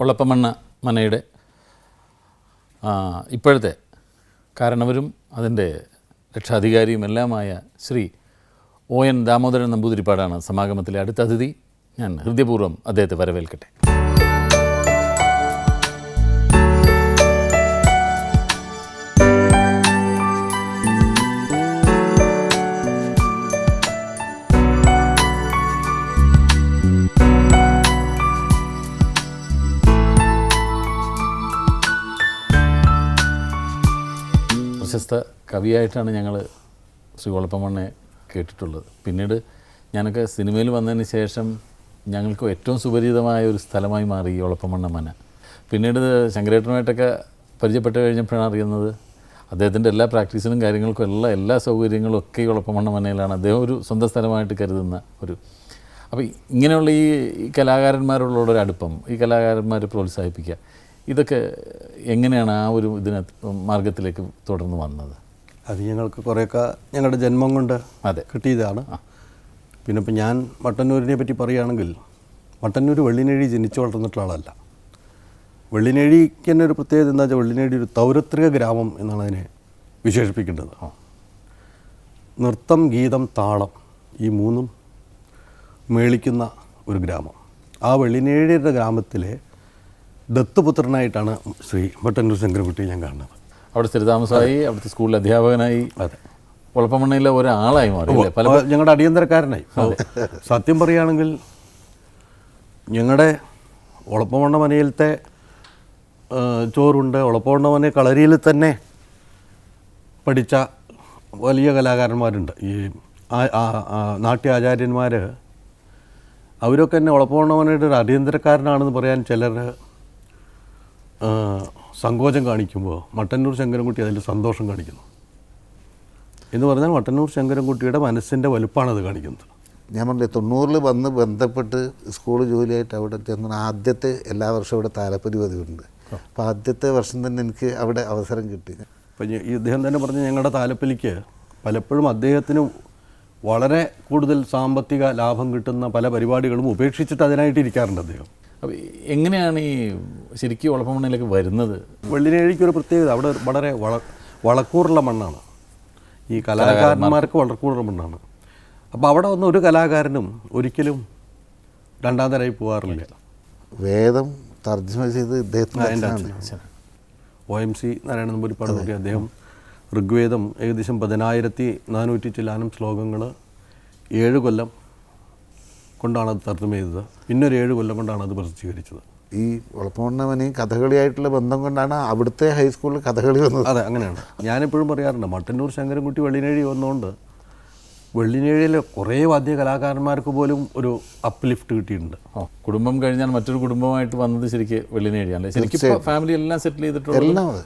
ഒളപ്പമണ്ണ മനയുടെ ഇപ്പോഴത്തെ കാരണവരും അതിന്റെ രക്ഷാധികാരിയും എല്ലാമായ ശ്രീ ഒ എൻ ദാമോദരൻ നമ്പൂതിരിപ്പാടാണ് സമാഗമത്തിലെ അടുത്ത അതിഥി. ഞാൻ ഹൃദയപൂർവം അദ്ദേഹത്തെ വരവേൽക്കട്ടെ. പ്രശസ്ത കവിയായിട്ടാണ് ഞങ്ങൾ ശ്രീ ഒളപ്പമണ്ണെ കേട്ടിട്ടുള്ളത്. പിന്നീട് ഞാനൊക്കെ സിനിമയിൽ വന്നതിന് ശേഷം ഞങ്ങൾക്ക് ഏറ്റവും സുപരിചിതമായ ഒരു സ്ഥലമായി മാറി ഈ ഒളപ്പമണ്ണ മന. പിന്നീട് ശങ്കരേട്ടനുമായിട്ടൊക്കെ പരിചയപ്പെട്ട് കഴിഞ്ഞപ്പോഴാണ് അറിയുന്നത് അദ്ദേഹത്തിന്റെ എല്ലാ പ്രാക്ടീസിനും കാര്യങ്ങൾക്കും എല്ലാ എല്ലാ സൗകര്യങ്ങളും ഒക്കെ ഈ ഒളപ്പമണ്ണ മനയിലാണ്. അദ്ദേഹം ഒരു സ്വന്തം സ്ഥലമായിട്ട് കരുതുന്ന ഒരു അപ്പോൾ ഇങ്ങനെയുള്ള ഈ കലാകാരന്മാരോടുള്ള അടുപ്പം ഈ കലാകാരന്മാരെ പ്രോത്സാഹിപ്പിക്കുക. ഇതൊക്കെ എങ്ങനെയാണ് ആ ഒരു ഇതിന് മാർഗത്തിലേക്ക് തുടർന്ന് വന്നത്? അത് ഞങ്ങൾക്ക് കുറേയൊക്കെ ഞങ്ങളുടെ ജന്മം കൊണ്ട് അതെ. കിട്ടിയതാണ്. പിന്നെ ഇപ്പം ഞാൻ മട്ടന്നൂരിനെ പറ്റി പറയുകയാണെങ്കിൽ മട്ടന്നൂർ വെള്ളിനേഴി ജനിച്ചു വളർന്നിട്ടുള്ള ആളല്ല. വെള്ളിനേഴിക്ക് തന്നെ ഒരു പ്രത്യേകത എന്താ വെച്ചാൽ വെള്ളിനേഴി ഒരു തൗരത്രിക ഗ്രാമം എന്നാണ് അതിനെ വിശേഷിപ്പിക്കേണ്ടത്. നൃത്തം ഗീതം താളം ഈ മൂന്നും മേളിക്കുന്ന ഒരു ഗ്രാമം. ആ വെള്ളിനേഴിയുടെ ഗ്രാമത്തിലെ ദത്തുപുത്രനായിട്ടാണ് ശ്രീ മട്ടന്നൂർ ശങ്കരൻകുട്ടി ഞാൻ കാണുന്നത്. അവിടെ സ്ഥിരതാമസമായി അവിടുത്തെ സ്കൂളിൽ അധ്യാപകനായി. അതെ. കുഴപ്പമണ്ണയിലെ ഒരാളായി മാറി പല ഞങ്ങളുടെ അടിയന്തരക്കാരനായി. സത്യം പറയുകയാണെങ്കിൽ ഞങ്ങളുടെ ഒളപ്പമണ്ണ മനയിലത്തെ ചോറുണ്ട്. ഒളപ്പമണ്ണ മന കളരിയിൽ തന്നെ പഠിച്ച വലിയ കലാകാരന്മാരുണ്ട്. ഈ നാട്യാചാര്യന്മാർ അവരൊക്കെ എന്നെ ഒളപ്പമണ്ണമനയുടെ ഒരു അടിയന്തരക്കാരനാണെന്ന് പറയാൻ ചിലർ സങ്കോചം കാണിക്കുമ്പോൾ മട്ടന്നൂർ ശങ്കരൻകുട്ടി അതിൽ സന്തോഷം കാണിക്കുന്നു. എന്ന് പറഞ്ഞാൽ മട്ടന്നൂർ ശങ്കരൻകുട്ടിയുടെ മനസ്സിന്റെ വലുപ്പമാണ് അത് കാണിക്കുന്നത്. ഞാൻ പറഞ്ഞില്ലേ തൊണ്ണൂറിൽ വന്ന് ബന്ധപ്പെട്ട് സ്കൂൾ ജോലിയായിട്ട് അവിടെ ചെന്ന ആദ്യത്തെ എല്ലാ വർഷവും ഇവിടെ താലപ്പൊലി പതിവുണ്ട്. അപ്പോൾ ആദ്യത്തെ വർഷം തന്നെ എനിക്ക് അവിടെ അവസരം കിട്ടി. അപ്പം ഈ ഇദ്ദേഹം തന്നെ പറഞ്ഞ ഞങ്ങളുടെ താലപ്പൊലിക്ക് പലപ്പോഴും അദ്ദേഹത്തിന് വളരെ കൂടുതൽ സാമ്പത്തിക ലാഭം കിട്ടുന്ന പല പരിപാടികളും ഉപേക്ഷിച്ചിട്ട് അതിനായിട്ട് ഇരിക്കാറുണ്ട് അദ്ദേഹം. അപ്പോൾ എങ്ങനെയാണ് ഈ ശരിക്കും ഉളപ്പമണ്ണയിലേക്ക് വരുന്നത്. വെള്ളിനേഴിക്ക് ഒരു പ്രത്യേകത. അവിടെ വളരെ വള വളക്കൂറുള്ള മണ്ണാണ്. ഈ കലാകാരന്മാർക്ക് വളക്കൂറുള്ള മണ്ണാണ്. അപ്പോൾ അവിടെ വന്ന ഒരു കലാകാരനും ഒരിക്കലും രണ്ടാം തരായി പോകാറില്ല വേദം തർജമ ചെയ്ത് O M C Narayana Namboodiripad കൂടി അദ്ദേഹം ഋഗ്വേദം ഏകദേശം പതിനായിരത്തി നാനൂറ്റി ചില്ലാനം ശ്ലോകങ്ങൾ ഏഴ് കൊല്ലം കൊണ്ടാണ് അത് തർജമ ചെയ്തത്. പിന്നൊരു ഏഴ് കൊല്ലം കൊണ്ടാണ് അത് പ്രസിദ്ധീകരിച്ചത്. ഈ ഉളപ്പമണ്ണവനെയും കഥകളിയായിട്ടുള്ള ബന്ധം കൊണ്ടാണ് അവിടുത്തെ ഹൈസ്കൂളിൽ കഥകളി വന്നത്. അതെ അങ്ങനെയാണ്. ഞാനെപ്പോഴും പറയാറുണ്ട് മട്ടന്നൂർ ശങ്കരൻകുട്ടി വെള്ളിനേഴി വന്നുകൊണ്ട് വെള്ളിനേഴിയിലെ കുറേ വാദ്യ കലാകാരന്മാർക്ക് പോലും ഒരു അപ്ലിഫ്റ്റ് കിട്ടിയിട്ടുണ്ട്. ഓ കുടുംബം കഴിഞ്ഞാൽ മറ്റൊരു കുടുംബമായിട്ട് വന്നത് ശരിക്ക് വെള്ളിനേഴിയാണ്. ശരിക്കും ഫാമിലി എല്ലാം സെറ്റിൽ ചെയ്തിട്ടുള്ളത് എല്ലാം അതെ.